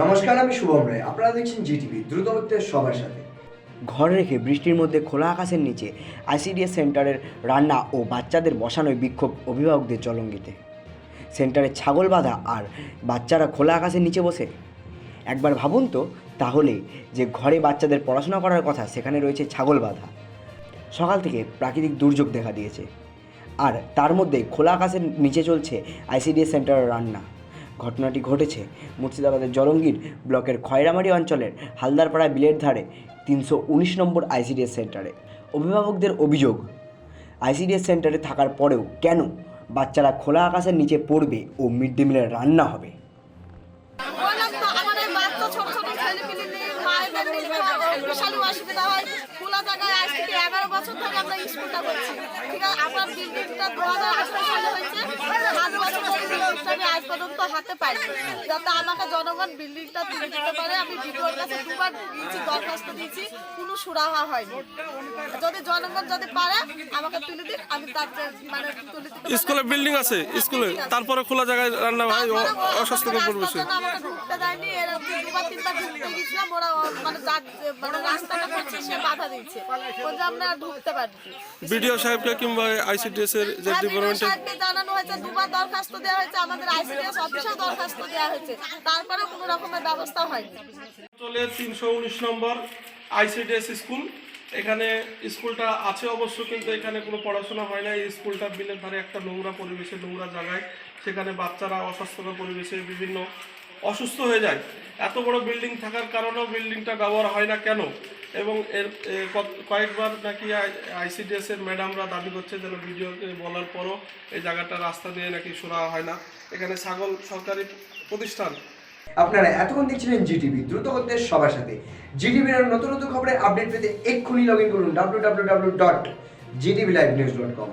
নমস্কার, আমি শুভম রায়। আপনারা দেখছেন জিটিভি দ্রুত হচ্ছে সবার সাথে। ঘর রেখে বৃষ্টির মধ্যে খোলা আকাশের নিচে আইসিডিএস সেন্টারের রান্না ও বাচ্চাদের বসানোয় বিক্ষোভ অভিভাবকদের জলঙ্গিতে সেন্টারে ছাগল বাঁধা আর বাচ্চারা খোলা আকাশের নিচে বসে। একবার ভাবুন তো, তাহলে যে ঘরে বাচ্চাদের পড়াশোনা করার কথা, সেখানে রয়েছে ছাগল বাঁধা। সকাল থেকে প্রাকৃতিক দুর্যোগ দেখা দিয়েছে। আর তার মধ্যে খোলা আকাশের নিচে চলছে আইসিডিএস সেন্টারের রান্না। ঘটনাটি ঘটেছে মুর্শিদাবাদের জলঙ্গির ব্লকের খয়রামারি অঞ্চলের হালদারপাড়া বিলের ধারে তিনশো উনিশ নম্বর আইসিডিএস সেন্টারে। অভিভাবকদের অভিযোগ, আইসিডিএস সেন্টারে থাকার পরেও কেন বাচ্চারা খোলা আকাশের নিচে পড়বে ও মিড ডে মিলের রান্না হবে? আমার স্কুলটা করছি। ঠিক আছে আমার বিল্ডিংটা দু হাজার আঠারো সালে হয়েছে সাত বছর ধরে বিল্ডিংটা আমি আজ পর্যন্ত হাতে পাইনি। যাতে আমাকে জনগণ বিল্ডিংটা তুলে দিতে পারে আমি বিডিওর কাছে দুবার দিয়েছি দরখাস্ত দিয়েছি কোনো সুরাহা হয়নি। যদি জনগণ যদি পারে আমাকে তুলে দিক আমি তার মানে তুলে দিতে স্কুলে বিল্ডিং আছে স্কুলে। তারপরে খোলা জায়গায় রান্না হয় অস্বাস্থ্যকর পরিবেশে। আমাকে ঢুকতে দেয়নি এরকম দুবার তিনবার ঢুকতে গেছিলাম ওরা মানে মানে রাস্তাটা করছে সে বাধা দিচ্ছে বলছে আমরা ঢুকতে পারছি বিডিও সাহেবকে কিংবা আইসিডিএস এর যে ডিপার্টমেন্টে জানানো হয়েছে দুবার দরখাস্ত দেওয়া হয়েছে আমাদের আইসিডিএস অফিসেও দরখাস্ত দেওয়া হয়েছে। তারপরে কোনো রকমের ব্যবস্থা হয়নি। চলে তিনশো উনিশ নম্বর আইসিডিএস স্কুল। এখানে স্কুলটা আছে অবশ্য কিন্তু এখানে কোনো পড়াশোনা হয় না। এই স্কুলটা বিলের ধারে একটা নোংরা পরিবেশে নোংরা জায়গায়। সেখানে বাচ্চারা অস্বাস্থ্যকর পরিবেশে বিভিন্ন অসুস্থ হয়ে যায়। এত বড় বিল্ডিং থাকার কারণেও বিল্ডিংটা ব্যবহার হয় না। কেন? এবং এর কয়েকবার নাকি আইসিডিএস এর ম্যাডামরা দাবি করছে যেন ভিডিও বলার পরও এই জায়গাটা রাস্তা দিয়ে নাকি সরা হয় না। এখানে ছাগল সরকারি প্রতিষ্ঠান। আপনারা এতক্ষণ দেখছিলেন জিটিভি দ্রুত করতে সবার সাথে। জিটিভির নতুন নতুন খবরের আপডেট পেতে এক্ষুনি লগ ইন করুন W W W dot Zee TV live news dot com